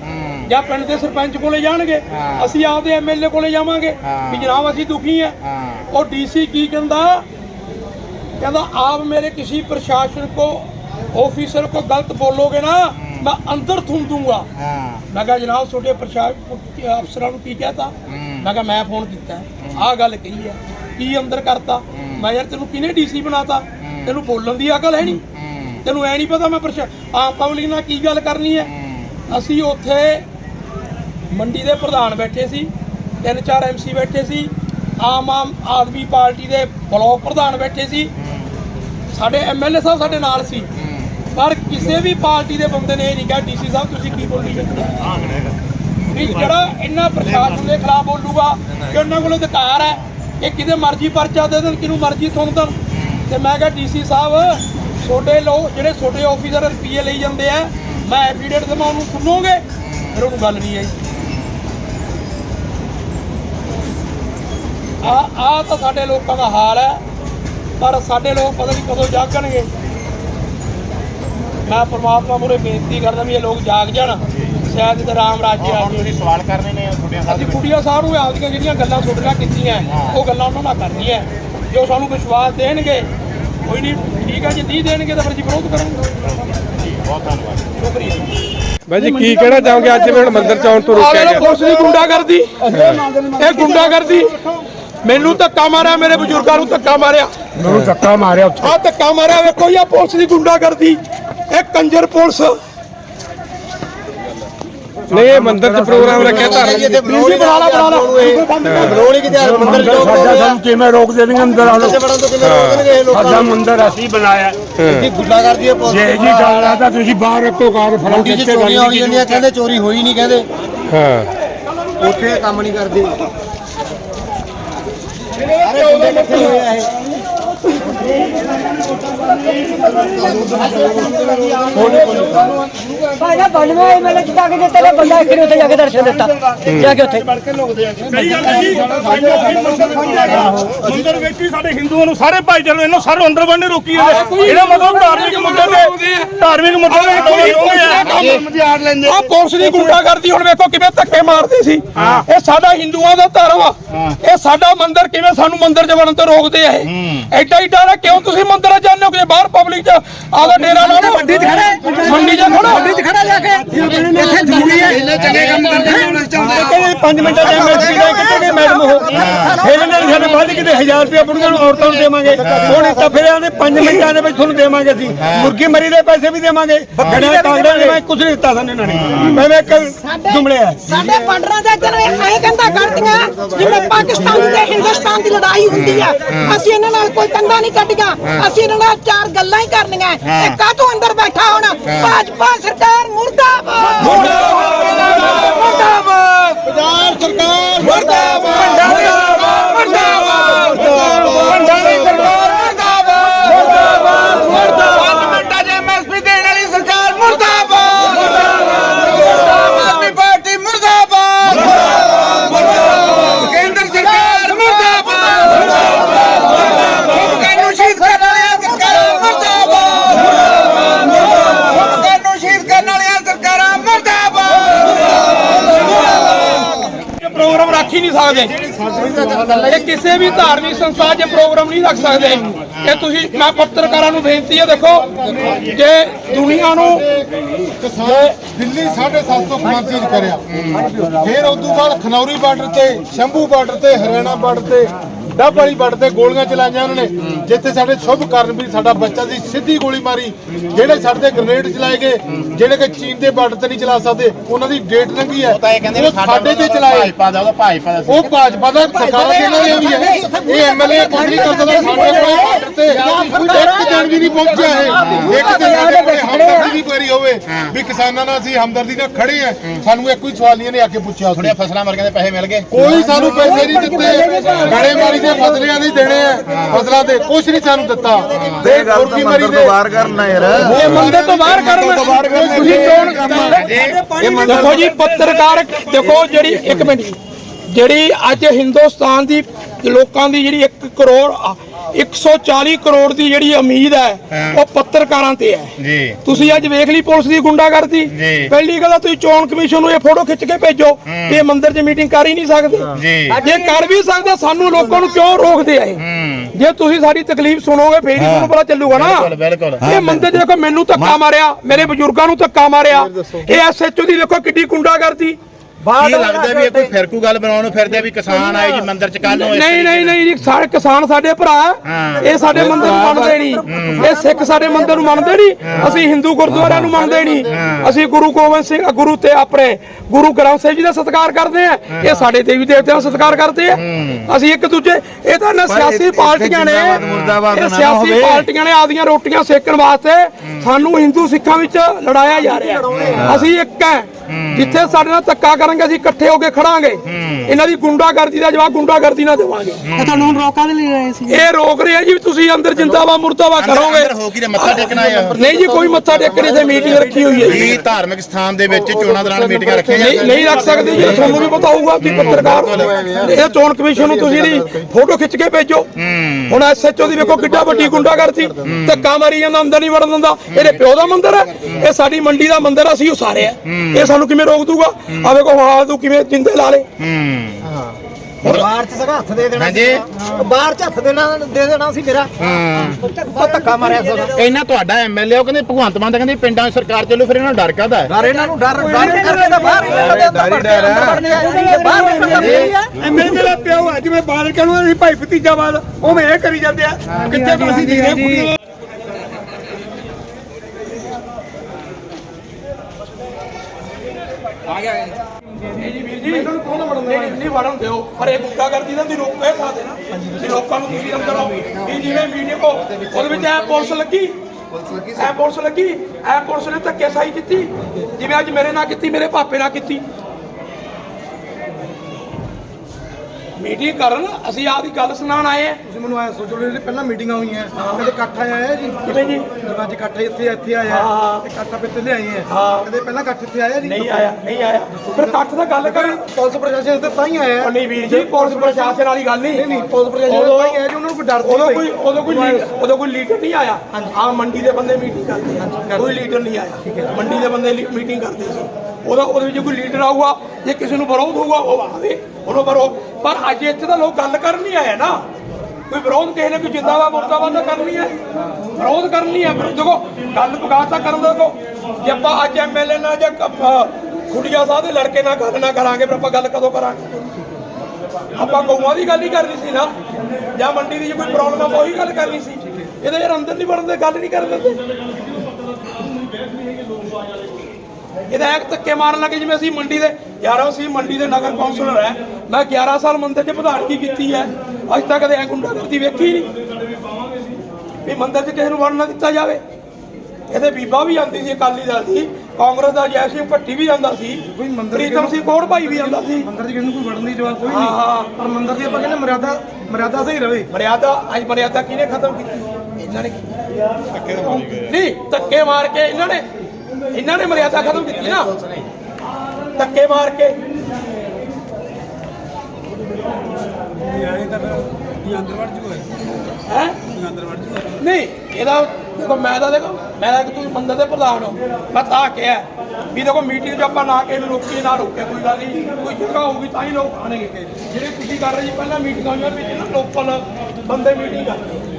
ਜਾਂ ਪਿੰਡ ਦੇ ਸਰਪੰਚ ਕੋਲੇ ਜਾਣਗੇ। ਅਸੀਂ ਆਪਦੇ ਐਮਐਲਏ ਕੋਲੇ ਜਾਵਾਂਗੇ। ਵੀ ਜਨਾਬ ਅਸੀਂ ਦੁਖੀ ਆ। ਉਹ ਡੀਸੀ ਕੀ ਕਹਿੰਦਾ? ਕਹਿੰਦਾ ਆਪ ਮੇਰੇ ਕਿਸੇ ਪ੍ਰਸ਼ਾਸਨ ਕੋ ਆਫੀਸਰ ਕੋ ਗਲਤ ਬੋਲੋਗੇ ਨਾ ਮੈਂ ਅੰਦਰ ਥੁੰਮ ਦੂੰਗਾ। ਮੈਂ ਕਿਹਾ ਜਨਾਬ ਤੁਹਾਡੇ ਪ੍ਰਸ਼ਾਸਨ ਅਫਸਰਾਂ ਨੂੰ ਕੀ ਕਹਤਾ? ਮੈਂ ਕਿਹਾ ਮੈਂ ਫੋਨ ਕੀਤਾ। ਆਹ ਗੱਲ ਕਹੀ ਹੈ। ਕੀ ਅੰਦਰ ਕਰਤਾ? ਮੈਂ ਯਾਰ ਤੈਨੂੰ ਕਿਹਨੇ ਡੀਸੀ ਬਣਾਤਾ? ਤੈਨੂੰ ਬੋਲਣ ਦੀ ਅਕਲ ਹੈ ਨਹੀਂ। ਤੈਨੂੰ ਐ ਨਹੀਂ ਪਤਾ ਮੈਂ ਪ੍ਰਸ਼ਾ ਆਮ ਪਬਲਿਕ ਨਾਲ ਕੀ ਗੱਲ ਕਰਨੀ ਹੈ? ਅਸੀਂ ਉੱਥੇ ਮੰਡੀ ਦੇ ਪ੍ਰਧਾਨ ਬੈਠੇ ਸੀ, ਤਿੰਨ ਚਾਰ ਐਮਸੀ ਬੈਠੇ ਸੀ, ਆਮ ਆਮ ਆਦਮੀ ਪਾਰਟੀ ਦੇ ਬਲਾਕ ਪ੍ਰਧਾਨ ਬੈਠੇ ਸੀ। ਸਾਡੇ ਐਮਐਲਏ ਸਾਹਿਬ ਸਾਡੇ ਨਾਲ ਸੀ। ਪਰ ਕਿਸੇ ਵੀ ਪਾਰਟੀ ਦੇ ਬੰਦੇ ਨੇ ਇਹ ਨਹੀਂ ਕਿਹਾ ਡੀਸੀ ਸਾਹਿਬ ਤੁਸੀਂ ਕੀ ਬੋਲੀ ਜਾਂਦੇ ਵੀ ਜਿਹੜਾ ਇੰਨਾ ਪ੍ਰਸ਼ਾਸਨ ਦੇ ਖਿਲਾਫ ਬੋਲੂਗਾ, ਕਿ ਉਹਨਾਂ ਕੋਲ ਅਧਿਕਾਰ ਹੈ ਕਿ ਕਿਤੇ ਮਰਜ਼ੀ ਪਰਚਾ ਦੇ ਦੇਣ, ਕਿਹਨੂੰ ਮਰਜ਼ੀ ਸੁਣ ਦੇਣ। ਤੇ ਮੈਂ ਕਿਹਾ ਡੀਸੀ ਸਾਹਿਬ ਛੋਟੇ ਲੋਕ ਜਿਹੜੇ ਛੋਟੇ ਆਫੀਸਰ ਰੁਪਈਏ ਲਈ ਜਾਂਦੇ ਆ ਮੈਂ ਐਫੀਡੇਟ ਮੈਂ ਉਹਨੂੰ ਸੁਣੋਗੇ ਫਿਰ ਉਹਨੂੰ ਗੱਲ ਨਹੀਂ ਆਈ। ਆ ਆ ਤਾਂ ਸਾਡੇ ਲੋਕਾਂ ਦਾ ਹਾਲ ਹੈ ਪਰ ਸਾਡੇ ਲੋਕ ਪਤਾ ਨਹੀਂ ਕਦੋਂ ਜਾਗਣਗੇ। ਮੈਂ ਪ੍ਰਮਾਤਮਾ ਮੂਹਰੇ ਬੇਨਤੀ ਕਰਦਾ ਵੀ ਇਹ ਲੋਕ ਜਾਗ ਜਾਣ ਸ਼ਾਇਦ ਤੇ ਰਾਮ ਰਾਜ්‍ය ਆ ਜਾਵੇ ਤੁਸੀਂ ਸਵਾਲ ਕਰਨੇ ਨੇ ਤੁਹਾਡੀਆਂ ਅਸੀਂ ਕੁੜੀਆਂ ਸਾਹਿਬ ਨੂੰ ਆਪਦੀਆਂ ਜਿਹੜੀਆਂ ਗੱਲਾਂ ਤੁਹਾਡੀਆਂ ਕੀਤੀਆਂ ਉਹ ਗੱਲਾਂ ਉਹਨਾਂ ਨਾਲ ਕਰਨੀਆਂ। ਜੋ ਸਾਨੂੰ ਵਿਸ਼ਵਾਸ ਦੇਣਗੇ ਕੋਈ ਨਹੀਂ ਠੀਕ ਹੈ ਜੇ ਨਹੀਂ ਦੇਣਗੇ ਤਾਂ ਫਿਰ ਜੀ ਵਿਰੋਧ ਕਰਾਂਗੇ। ਬਹੁਤ ਧੰਨਵਾਦ। ਸ਼ੁਕਰੀਆ ਬਾਈ ਜੀ ਕੀ ਕਹਿਣਾ ਚਾਹੋਗੇ? ਅੱਜ ਜਿਵੇਂ ਹੁਣ ਮੰਦਿਰ ਚ ਆਉਣ ਤੋਂ ਰੋਕਿਆ ਗਿਆ। ਪੁਲਿਸ ਦੀ ਗੁੰਡਾਗਰਦੀ। ਇਹ ਗੁੰਡਾਗਰਦੀ। ਮੈਨੂੰ ਧੱਕਾ ਮਾਰਿਆ ਮੇਰੇ ਬਜ਼ੁਰਗਾਂ ਨੂੰ ਧੱਕਾ ਮਾਰਿਆ। ਮੈਨੂੰ ਧੱਕਾ ਮਾਰਿਆ ਆ ਧੱਕਾ ਮਾਰਿਆ ਵੇਖੋ ਇਹ ਪੁਲਿਸ ਦੀ ਗੁੰਡਾਗਰਦੀ। ਇਹ ਕੰਜਰ ਪੁਲਿਸ। ਨਹੀਂ ਇਹ ਮੰਦਿਰ ਚ ਪ੍ਰੋਗਰਾਮ ਰੱਖਿਆ ਧਾਰਮਿਕ ਬੀਜੀ ਬਣਾ ਲਾ ਬਣਾ ਲਾ ਬਲੋੜੀ ਕਿਤੇ ਮੰਦਰ ਜੋ ਸਾਡਾ ਸਾਨੂੰ ਕਿਵੇਂ ਰੋਕ ਦੇਣਗੇ ਅੰਦਰ ਇਹ ਲੋਕਾਂ ਸਾਡਾ ਮੰਦਰ ਅਸੀਂ ਬਣਾਇਆ। ਦੀ ਗੁੱਡਾ ਕਰਦੀ ਹੈ ਜੇ ਜੀ ਗੱਲ ਆ ਤਾਂ ਤੁਸੀਂ ਬਾਹਰ ਰੱਖੋ ਕਾਰ ਫੜੋ 'ਚ ਕਿੱਥੇ ਚੋਰੀਆਂ ਹੋਈ ਜਾਂਦੀਆਂ ਕਹਿੰਦੇ ਚੋਰੀ ਹੋਈ ਨਹੀਂ ਕਹਿੰਦੇ। ਹਾਂ। ਉੱਥੇ ਇਹ ਕੰਮ ਨਹੀਂ ਕਰਦੇ। ਸਾਰੇ ਬੰਦੇ ਇਕੱਠੇ ਹੋਏ ਆ ਇਹ। ਭਾਈ ਨਾ ਬੰਨਵੇਂ ਐਮਐਲਏ ਚ ਜਾ ਕੇ ਦਿੱਤੇ ਨੇ ਬੰਦਾ ਇੱਕ ਨੇ ਉੱਥੇ ਜਾ ਕੇ ਦਰਸ਼ਨ ਦਿੱਤਾ। ਜਾ ਕੇ ਉੱਥੇ। ਸਹੀ ਗੱਲ ਹੈ ਜੀ। ਮੰਦਰ ਵਿੱਚ ਹੀ ਸਾਡੇ ਹਿੰਦੂਆਂ ਨੂੰ ਸਾਰੇ ਭਾਈਚਾਰੇ ਇਹਨੂੰ ਸਾਰੇ ਅੰਦਰ ਵੜਨੇ ਰੋਕੀ ਜਾਂਦੇ ਇਹਦਾ ਮਤਲਬ ਧਾਰਮਿਕ ਮੁੱਦੇ ਤੇ ਧਾਰਮਿਕ ਮੁੱਦੇ ਤੇ ਹਟਾਉਣੇ ਚਾਹੁੰਦੇ ਆ ਆ ਪੁਲਿਸ ਦੀ ਗੁੰਡਾਗਰਦੀ ਹੁਣ ਵੇਖੋ ਕਿਵੇਂ ਧੱਕੇ ਮਾਰਦੇ ਸੀ। ਇਹ ਸਾਡਾ ਹਿੰਦੂਆਂ ਦਾ ਧਰਮ ਆ। ਇਹ ਸਾਡਾ ਮੰਦਿਰ ਕਿਵੇਂ ਸਾਨੂੰ ਮੰਦਿਰ 'ਚ ਵੜਨ ਤੋਂ ਰੋਕਦੇ ਆ ਇਹ? ਐਡਾ ਹੀ ਡਰ ਆ ਕਿਉਂ ਤੁਸੀਂ ਮੰਦਿਰ 'ਚ ਜਾਂਦੇ ਹੋ? ਕਿ ਬਾਹਰ ਪਬਲਿਕ 'ਚ ਆਦਾ ਡੇਰਾ ਲਾ ਲਓ। ਮੰਡੀ 'ਚ ਖੜਾ ਮੰਡੀ 'ਚ ਖੜਾ। ਮੰਡੀ 'ਚ ਖੜਾ ਜਾ ਕੇ। ਇੱਥੇ ਜ਼ਰੂਰੀ ਹੈ। ਇੰਨੇ ਚੰਗੇ ਕੰਮ ਕਰਦੇ ਕਹਿੰਦੇ 5 ਮਿੰਟਾਂ ਦੇ ਐਮਐਸਪੀ ਦਾ ਕਿੱਥੇ ਗਏ ਮੈਡਮ ਉਹ। ਫਿਰ ਇਹਨਾਂ ਨੇ ਸਾਡੇ ਬਾਅਦ ਕਿਤੇ 1000 ਰੁਪਏ ਬੁੜੀਆਂ ਨੂੰ ਔਰਤਾਂ ਨੂੰ ਦੇਵਾਂਗੇ। ਹੁਣ ਤਾਂ ਫਿਰ ਆਂਦੇ 5 ਮਿੰਟਾਂ ਦੇ ਵਿੱਚ ਤੁਹਾਨੂੰ ਦੇਵਾਂਗੇ ਅਸੀਂ। ਮੁਰਗੀ ਮਰੀ ਦੇ ਪੈਸੇ ਵੀ ਦੇਵਾਂਗੇ। ਗੜਿਆ ਕਾਂਗੜਾ ਕੁਝ ਨਹੀਂ ਦਿੱਤਾ ਸਾਨੂੰ ਇਹਨਾਂ ਨੇ। ਮੈਂ ਵੇ ਇੱਕ ਜੁਮਲੇ ਆ। ਸਾਡੇ ਬਾਰਡਰਾਂ ਦੇ ਇੱਧਰ ਐ ਕੰਧਾਂ ਕੱਢਦੀਆਂ ਜਿਵੇਂ ਪਾਕਿਸਤਾਨ ਤੇ ਹਿੰਦੁਸਤਾਨ ਦੀ ਲੜਾਈ ਹੁੰਦੀ ਆ। ਅਸੀਂ ਇਹਨਾਂ ਨਾਲ ਕੋਈ ਕੰਧਾਂ ਨਹੀਂ ਕੱਢੀਆਂ। ਅਸੀਂ ਇਹਨਾਂ ਨਾਲ ਚਾਰ ਗੱਲਾਂ ਹੀ ਕਰਨੀਆਂ। ਇਹ ਕਾਹਤੋਂ ਅੰਦਰ ਬੈਠਾ ਹੁਣ? ਭਾਜਪਾ ਸਰਕਾਰ ਮੁਰਦਾਬਾਦ। ਮੁਰਦਾਬਾਦ। ਸਕਦੇ ਇਹ ਕਿਸੇ ਵੀ ਧਾਰਮਿਕ ਸੰਸਥਾ 'ਚ ਪ੍ਰੋਗਰਾਮ ਨਹੀਂ ਰੱਖ ਸਕਦੇ। ਇਹ ਤੁਸੀਂ, ਮੈਂ ਪੱਤਰਕਾਰਾਂ ਨੂੰ ਬੇਨਤੀ ਹੈ, ਦੇਖੋ, ਜੇ ਦੁਨੀਆ ਨੂੰ ਦਿੱਲੀ 750 ਫਾਂਸੀ ਕਰਿਆ, ਫਿਰ ਉਸ ਤੋਂ ਬਾਅਦ ਖਨੌਰੀ ਬਾਰਡਰ ਤੇ, ਸ਼ੰਭੂ ਬਾਰਡਰ ਤੇ, ਹਰਿਆਣਾ ਬਾਰਡਰ ਤੇ ਡੱਬ ਵਾਲੀ ਬਾਰਡਰ ਤੇ ਗੋਲੀਆਂ ਚਲਾਈਆਂ ਉਹਨਾਂ ਨੇ। ਜਿੱਥੇ ਸਾਡੇ ਸ਼ੁਭ ਕਰਨ ਵੀ ਸਾਡਾ ਬੱਚਾ ਸੀ ਸਿੱਧੀ ਗੋਲੀ ਮਾਰੀ। ਜਿਹੜੇ ਸਾਡੇ ਤੇ ਗ੍ਰਨੇਡ ਚਲਾਏ ਗਏ ਜਿਹੜੇ ਕਿ ਚੀਨ ਦੇ ਬਾਰਡਰ ਤੇ ਨਹੀਂ ਚਲਾ ਸਕਦੇ ਉਹਨਾਂ ਦੀ ਡੇਟ ਲੰਘੀ ਹੈ। ਉਹ ਸਾਡੇ ਤੇ ਚਲਾਏ। ਭਾਜਪਾ ਦਾ ਉਹਦਾ ਭਾਜਪਾ ਦਾ ਉਹ ਭਾਜਪਾ ਦਾ ਸਰਕਾਰਾਂ ਦੇ ਦੀਆਂ ਵੀ ਹੈ। ਇਹ ਐਮਐਲਏ ਕੁਝ ਨਹੀਂ ਕਰ ਸਕਦਾ। ਸਾਡੇ ਕੋਲ ਬਾਰਡਰ ਤੇ ਇੱਕ ਦਿਨ ਵੀ ਨਹੀਂ ਪਹੁੰਚਿਆ ਇਹ ਇੱਕ ਦਿਨ ਸਾਡੇ ਕੋਲ ਹਮਦਰਦੀ ਦੀ ਕੁਐਰੀ ਹੋਵੇ ਵੀ ਕਿਸਾਨਾਂ ਨਾਲ ਅਸੀਂ ਹਮਦਰਦੀ ਨਾਲ ਖੜੇ ਆ ਸਾਨੂੰ ਇੱਕ ਕੋਈ ਸਵਾਲ ਨਹੀਂ ਇਹਨੇ ਆ ਕੇ ਪੁੱਛਿਆ ਥੋੜੀਆਂ ਫਸਲਾਂ ਵਰਗੀਆਂ ਦੇ ਪੈਸੇ ਮਿਲ ਗਏ। ਕੋਈ ਸਾਨੂੰ ਪੈਸੇ ਨਹੀਂ ਦਿੱਤੇ। ਗੜੇ ਮਾਰੀ ਦੇ ਫਸਲਿਆਂ ਨਹੀਂ ਦੇਣੇ ਆ। ਫਸਲਾਂ ਦੇ ਕੁਝ ਨਹੀਂ ਸਾਨੂੰ ਦਿੱਤਾ। ਦੇ ਗੁਰਕੀ ਮਾਰੀ ਦੇ ਬਾਹਰ ਕਰਨਾ ਯਾਰ। ਇਹ ਮੰਦਰ ਤੋਂ ਬਾਹਰ ਕਰਨ। ਤੁਸੀਂ ਚੋਣ ਦੇਖੋ ਜੀ ਪੱਤਰਕਾਰ ਦੇਖੋ ਜਿਹੜੀ ਇੱਕ ਮਿੰਟ ਜਿਹੜੀ ਅੱਜ ਹਿੰਦੁਸਤਾਨ ਦੀ ਲੋਕਾਂ ਦੀ ਜਿਹੜੀ 1 ਕਰੋੜ 140 ਕਰੋੜ ਦੀ ਜਿਹੜੀ ਉਮੀਦ ਹੈ ਉਹ ਪੱਤਰਕਾਰਾਂ ਤੇ ਹੈ। ਜੀ। ਤੁਸੀਂ ਅੱਜ ਵੇਖ ਲਈ ਪੁਲਿਸ ਦੀ ਗੁੰਡਾਗਰਦੀ। ਪਹਿਲੀ ਗੱਲ ਤੁਸੀਂ ਚੋਣ ਕਮਿਸ਼ਨ ਨੂੰ ਇਹ ਫੋਟੋ ਖਿੱਚ ਕੇ ਭੇਜੋ ਵੀ ਇਹ ਮੰਦਿਰ 'ਚ ਮੀਟਿੰਗ ਕਰ ਹੀ ਨਹੀਂ ਸਕਦੇ। ਜੀ। ਕਰ ਵੀ ਸਕਦੇ ਸਾਨੂੰ ਲੋਕਾਂ ਨੂੰ ਕਿਉਂ ਰੋਕਦੇ ਆ ਇਹ? ਜੇ ਤੁਸੀਂ ਸਾਡੀ ਤਕਲੀਫ ਸੁਣੋਗੇ ਫੇਰ ਹੀ ਤੁਹਾਨੂੰ ਪਤਾ ਚੱਲੂਗਾ ਨਾ। ਬਿਲਕੁਲ। ਇਹ ਮੰਦੇ ਦੇਖੋ ਮੈਨੂੰ ਧੱਕਾ ਮਾਰਿਆ ਮੇਰੇ ਬਜ਼ੁਰਗਾਂ ਨੂੰ ਧੱਕਾ ਮਾਰਿਆ। ਇਹ ਐਸਐਚਓ ਦੀ ਦੇਖੋ ਕਿੱਡੀ ਗੁੰਡਾ ਕਰਦੀ ਕੀ ਲੱਗਦਾ ਵੀ ਇਹ ਕੋਈ ਫਿਰਕੂ ਗੱਲ ਬਣਾਉਣ ਨੂੰ ਫਿਰਦੇ ਆ ਵੀ ਕਿਸਾਨ ਆਏ ਜੀ ਮੰਦਿਰ ਚ ਕੱਲ ਨੂੰ ਇਸ ਨਹੀਂ ਨਹੀਂ ਨਹੀਂ ਜੀ ਸਾਰੇ ਕਿਸਾਨ ਸਾਡੇ ਭਰਾ। ਹਾਂ। ਇਹ ਸਾਡੇ ਮੰਦਰ ਨੂੰ ਮੰਨਦੇ ਨਹੀਂ। ਇਹ ਸਿੱਖ ਸਾਡੇ ਮੰਦਰ ਨੂੰ ਮੰਨਦੇ ਨਹੀਂ। ਅਸੀਂ ਹਿੰਦੂ ਗੁਰਦੁਆਰਿਆਂ ਨੂੰ ਮੰਨਦੇ ਨਹੀਂ। ਅਸੀਂ ਗੁਰੂ ਗੋਬਿੰਦ ਸਿੰਘ ਗੁਰੂ ਤੇ ਆਪਣੇ ਗੁਰੂ ਗ੍ਰੰਥ ਸਾਹਿਬ ਜੀ ਦਾ ਸਤਿਕਾਰ ਕਰਦੇ ਆ। ਇਹ ਸਾਡੇ ਦੇਵੀ ਦੇਵਤਿਆਂ ਦਾ ਸਤਿਕਾਰ ਕਰਦੇ ਆ। ਅਸੀਂ ਇੱਕ ਦੂਜੇ ਇਹ ਤਾਂ ਨਾ ਸਿਆਸੀ ਪਾਰਟੀਆਂ ਨੇ। ਇਹ ਸਿਆਸੀ ਪਾਰਟੀਆਂ ਨੇ ਆਪਦੀਆਂ ਰੋਟੀਆਂ ਸੇਕਣ ਵਾਸਤੇ ਸਾਨੂੰ ਹਿੰਦੂ ਸਿੱਖਾਂ ਵਿੱਚ ਲੜਾਇਆ ਜਾ ਰਿਹਾ। ਅਸੀਂ ਇੱਕ ਹੈ। ਜਿੱਥੇ ਸਾਡੇ ਨਾਲ ਧੱਕਾ ਕਰਾਂਗੇ ਅਸੀਂ ਇਕੱਠੇ ਹੋ ਕੇ ਖੜਾਂਗੇ। ਇਹਨਾਂ ਦੀ ਗੁੰਡਾਗਰਦੀ ਦਾ ਜਵਾਬ ਗੁੰਡਾਗਰਦੀ ਨਾਲ ਦੇਵਾਂਗੇ। ਤੁਹਾਨੂੰ ਹੁਣ ਰੋਕਾ ਦੇ ਲਈ ਰਹੇ ਸੀ। ਇਹ ਰੋਕ ਰਿਹਾ ਜੀ ਵੀ ਤੁਸੀਂ ਅੰਦਰ ਜਿੰਦਾਵਾ ਮੁਰਦਾਵਾ ਕਰੋਗੇ। ਅੰਦਰ ਹੋ ਕੇ ਤੇ ਮੱਥਾ ਟੇਕਣਾ ਆ। ਨਹੀਂ ਜੀ ਕੋਈ ਮੱਥਾ ਟੇਕਣ ਤੇ ਮੀਟਿੰਗ ਰੱਖੀ ਹੋਈ ਹੈ ਜੀ। ਧਾਰਮਿਕ ਸਥਾਨ ਦੇ ਵਿੱਚ ਚੋਣਾਂ ਦੌਰਾਨ ਮੀਟਿੰਗਾਂ ਰੱਖੀਆਂ ਨਹੀਂ ਨਹੀਂ ਰੱਖ ਸਕਦੇ ਜੀ ਤੁਹਾਨੂੰ ਵੀ ਪਤਾ ਹੋਊਗਾ ਤੁਸੀਂ ਪੱਤਰਕਾਰ ਇਹ ਚੋਣ ਕਮਿਸ਼ਨ ਨੂੰ ਤੁਸੀਂ ਦੀ ਫੋਟੋ ਖਿੱਚ ਕੇ ਭੇਜੋ। ਹੁਣ ਐਸਐਚਓ ਦੀ ਵੇਖੋ ਕਿੱਡਾ ਵੱਡੀ ਗੁੰਡਾ ਕਰਤੀ ਧੱਕਾ ਮਾਰੀ ਜਾਂਦਾ ਅੰਦਰ ਨਹੀਂ ਵੜਨ ਦਿੰਦਾ। ਇਹਦੇ ਪਿਓ ਦਾ ਮੰਦਿਰ ਹੈ। ਇਹ ਸਾਡੀ ਮੰਡੀ ਦਾ ਮੰਦਿਰ ਅਸੀਂ ਉਸਾਰਿਆ। ਇਹ ਸਾਨੂੰ ਕਿਵੇਂ ਰੋਕ ਦੂਗਾ? ਆ ਵੇਖੋ ਹਾਲ ਤੂੰ ਕਿਵੇਂ ਜਿੰਦੇ ਲਾ ਲੇ ਬਾਹਰ ਚ ਸਗਾ ਹੱਥ ਦੇ ਦੇਣਾ ਹਾਂਜੀ ਬਾਹਰ ਚ ਹੱਥ ਦੇਣਾ ਦੇ ਦੇਣਾ ਸੀ ਮੇਰਾ। ਉਹ ਧੱਕਾ ਮਾਰਿਆ ਸਗਾ ਇਹਨਾਂ ਤੁਹਾਡਾ ਐਮਐਲਏ ਉਹ ਕਹਿੰਦੇ ਭਗਵੰਤ ਮਾਨ ਤਾਂ ਕਹਿੰਦੇ ਪਿੰਡਾਂ 'ਚ ਸਰਕਾਰ ਚੱਲੂ ਫਿਰ ਇਹਨਾਂ ਨੂੰ ਡਰ ਕਾਹਦਾ ਹੈ? ਡਰ ਇਹਨਾਂ ਨੂੰ ਡਰ ਡਰ ਕਰਕੇ ਤਾਂ ਬਾਹਰ ਨਿਕਲਦੇ ਅੰਦਰ ਵੜਦੇ ਆ, ਅੰਦਰ ਵੜਨੇ ਆ ਇਹ ਬਾਹਰ ਨਿਕਲਦੇ ਆ ਐਮਐਲਏ ਮੇਰਾ ਪਿਓ ਹੈ ਜਿਵੇਂ ਬਾਲਕਾਂ ਨੂੰ ਅਸੀਂ ਭਾਈ ਭਤੀਜਾ ਬਾਦ ਉਵੇਂ ਇਹ ਕਰੀ ਜਾਂਦੇ ਆ। ਕਿੱਥੇ ਤੋਂ ਅਸੀਂ ਜੀਰੇ ਕੁੜੀਆਂ ਨਹੀਂ ਜੀ ਵੀਰ ਜੀ ਇਹਨਾਂ ਨੂੰ ਕੌਣ ਵੜਨ ਦੇਣਾ ਨਹੀਂ ਵੜਨ ਦਿਓ। ਪਰ ਇਹ ਗੁੰਡਾ ਕਰਦੀ ਨਾ ਦੀ ਰੋਕ ਸਕਦੇ ਨਾ। ਜੀ ਲੋਕਾਂ ਨੂੰ ਤੁਸੀਂ ਅੰਦਰ ਆਓ। ਵੀ ਜਿਵੇਂ ਵੀਡੀਓ ਕੋ ਉਹਦੇ ਵਿੱਚ ਐ ਪੁਲਿਸ ਲੱਗੀ। ਐ ਪੁਲਿਸ ਲੱਗੀ। ਐ ਪੁਲਿਸ ਨੇ ਧੱਕੇ ਸਾਈ ਕੀਤੀ। ਜਿਵੇਂ ਅੱਜ ਮੇਰੇ ਨਾਲ ਕੀਤੀ ਮੇਰੇ ਪਾਪੇ ਨਾਲ ਕੀਤੀ। ਮੀਟਿੰਗ ਕਰਨ ਅਸੀਂ ਆਪਦੀ ਗੱਲ ਸੁਣਾਉਣ ਆਏ ਆ। ਤੁਸੀਂ ਮੈਨੂੰ ਐ ਸੋਚੋ ਜਿਹੜੇ ਪਹਿਲਾਂ ਮੀਟਿੰਗਾਂ ਹੋਈਆਂ ਕਦੇ ਇਕੱਠ ਆਇਆ ਹੈ ਜੀ? ਕਿਵੇਂ ਜੀ? ਅੱਜ ਇਕੱਠ ਇੱਥੇ ਇੱਥੇ ਆਇਆ ਹਾਂ। ਤੇ ਇਕੱਠ ਆਪੇ ਤੇ ਲਿਆਏ ਹਾਂ। ਕਦੇ ਪਹਿਲਾਂ ਇਕੱਠ ਇੱਥੇ ਆਇਆ ਜੀ? ਨਹੀਂ ਆਇਆ ਨਹੀਂ ਆਇਆ। ਫਿਰ ਇਕੱਠ ਦਾ ਗੱਲ ਕਰ ਪੁਲਿਸ ਪ੍ਰਸ਼ਾਸਨ ਤੇ ਤਾਂ ਹੀ ਆਇਆ। ਨਹੀਂ ਵੀਰ ਜੀ ਪੁਲਿਸ ਪ੍ਰਸ਼ਾਸਨ ਵਾਲੀ ਗੱਲ ਨਹੀਂ। ਨਹੀਂ ਪੁਲਿਸ ਪ੍ਰਸ਼ਾਸਨ ਤੇ ਹੀ ਆਇਆ ਜੀ ਉਹਨਾਂ ਨੂੰ ਕੋਈ ਡਰ ਉਦੋਂ ਕੋਈ ਉਦੋਂ ਕੋਈ ਉਦੋਂ ਕੋਈ ਲੀਡਰ ਨਹੀਂ ਆਇਆ। ਆ ਮੰਡੀ ਦੇ ਬੰਦੇ ਮੀਟਿੰਗ ਕਰਦੇ ਆ। ਕੋਈ ਲੀਡਰ ਨਹੀਂ ਆਇਆ। ਮੰਡੀ ਦੇ ਬੰਦੇ ਮੀਟਿੰਗ ਕਰਦੇ ਸੀ। ਉਹਦਾ ਉਹਦੇ ਵਿੱਚ ਕੋਈ ਲੀਡਰ ਆਊਗਾ, ਜੇ ਕਿਸੇ ਨੂੰ ਵਿਰੋਧ ਹੋਊਗਾ, ਉਹ ਆਵੇ, ਉਹਨੂੰ ਵਿਰੋਧ। ਪਰ ਅੱਜ ਇੱਥੇ ਤਾਂ ਲੋਕ ਗੱਲ ਕਰਨ ਨਹੀਂ ਆਏ ਨਾ। ਕੋਈ ਵਿਰੋਧ ਕਿਸੇ ਨੇ, ਕੋਈ ਜਿੰਦਾਬਾਦ, ਮੁਰਦਾਬਾਦ ਤਾਂ ਕਰਨੀ ਹੈ ਵਿਰੋਧ ਕਰਨੀ ਹੈ ਪਰ ਦੇਖੋ, ਗੱਲ ਬਗਾਤ ਤਾਂ ਕਰਨ ਦੇਖੋ। ਜੇ ਆਪਾਂ ਅੱਜ ਐਮਐਲਏ ਨਾਲ ਜਾਂ ਖੁੱਡੀਆਂ ਸਾਹਿਬ ਦੇ ਲੜਕੇ ਨਾਲ ਗੱਲ ਨਾ ਕਰਾਂਗੇ, ਫਿਰ ਆਪਾਂ ਗੱਲ ਕਦੋਂ ਕਰਾਂਗੇ? ਆਪਾਂ ਗਊਆਂ ਦੀ ਗੱਲ ਹੀ ਕਰਨੀ ਸੀ ਨਾ। ਜਾਂ ਮੰਡੀ ਦੀ ਕੋਈ ਪ੍ਰੋਬਲਮ ਆ ਉਹੀ ਗੱਲ ਕਰਨੀ ਸੀ। ਇਹਦੇ ਯਾਰ ਅੰਦਰ ਨਹੀਂ ਵੜਨ ਦੇ ਗੱਲ ਨਹੀਂ ਕਰਨ ਦਿੰਦੇ ਇਹਦਾ ਇੱਕ ਧੱਕੇ ਮਾਰਨ ਲੱਗੇ ਜਿਵੇਂ ਅਸੀਂ ਮੰਡੀ ਦੇ 11 ਸੀ ਮੰਡੀ ਦੇ ਨਗਰ ਕੌਂਸਲਰ ਹੈ। ਮੈਂ 11 ਸਾਲ ਮੰਦਰ 'ਚ ਪ੍ਰਧਾਨਗੀ ਕੀਤੀ ਹੈ? ਅੱਜ ਤੱਕ ਕਦੇ ਐ ਗੁੰਡਾਗਰਦੀ ਵੇਖੀ ਨਹੀਂ। ਵੀ ਮੰਦਰ 'ਚ ਕਿਸੇ ਨੂੰ ਵੜਨ ਨਾ ਦਿੱਤਾ ਜਾਵੇ। ਇਹਦੇ ਬੀਬਾ ਵੀ ਆਉਂਦੀ ਸੀ ਅਕਾਲੀ ਦਲ ਦੀ ਕਾਂਗਰਸ ਦਾ ਜੈ ਸਿੰਘ ਭੱਟੀ ਵੀ ਜਾਂਦਾ ਸੀ ਕੋਈ ਮੰਦਰ ਪ੍ਰੀਤਮ ਸਿੰਘ ਕੋੜ ਭਾਈ ਵੀ ਆਉਂਦਾ ਸੀ। ਮੰਦਰ 'ਚ ਕਿਸੇ ਨੂੰ ਕੋਈ ਵੜਨ ਦੀ ਜਵਾਬ ਕੋਈ ਹਾਂ। ਨਹੀਂ ਪਰ ਮੰਦਰ ਦੀ ਆਪਾਂ ਕਹਿੰਦੇ ਮਰਿਆਦਾ ਮਰਿਆਦਾ ਸਹੀ ਰਵੇ ਮਰਿਆਦਾ ਅੱਜ ਮਰਿਆਦਾ ਕਿਹਨੇ ਖਤਮ ਕੀਤੀ? ਇਹਨਾਂ ਨੇ ਕੀਤੀ? ਨਹੀਂ ਧੱਕੇ ਮਾਰ ਕੇ ਇਹਨਾਂ ਨੇ ਇਹਨਾਂ ਨੇ ਮਰਿਆਦਾ ਖਤਮ ਕੀਤੀ ਨਾ। ਧੱਕੇ ਮਾਰ ਕੇ। ਹੈ? ਨਹੀਂ, ਇਹਦਾ ਦੇਖੋ, ਮੈਂ ਤਾਂ ਦੇਖੋ, ਮੈਂ ਤਾਂ ਕਿ ਤੁਸੀਂ ਮੰਦਰ ਦੇ ਪ੍ਰਧਾਨ ਹੋ। ਮੈਂ ਤਾਂ ਕਿਹਾ ਵੀ ਦੇਖੋ, ਮੀਟਿੰਗ 'ਚ ਆਪਾਂ ਨਾ ਕਿਸੇ ਨੂੰ ਰੋਕੀਏ, ਨਾ ਰੋਕਿਆ ਕੋਈ ਗੱਲ ਨਹੀਂ। ਕੋਈ ਜਗ੍ਹਾ ਹੋਊਗੀ ਤਾਂ ਹੀ ਲੋਕ ਆਣਗੇ ਜਿਹੜੇ ਤੁਸੀਂ ਕਰ ਰਹੇ ਜੀ, ਪਹਿਲਾਂ ਮੀਟਿੰਗਾਂ ਹੋਈਆਂ, ਵਿੱਚ ਨਾ ਲੋਕਲ ਬੰਦੇ ਮੀਟਿੰਗ ਕਰਦੇ।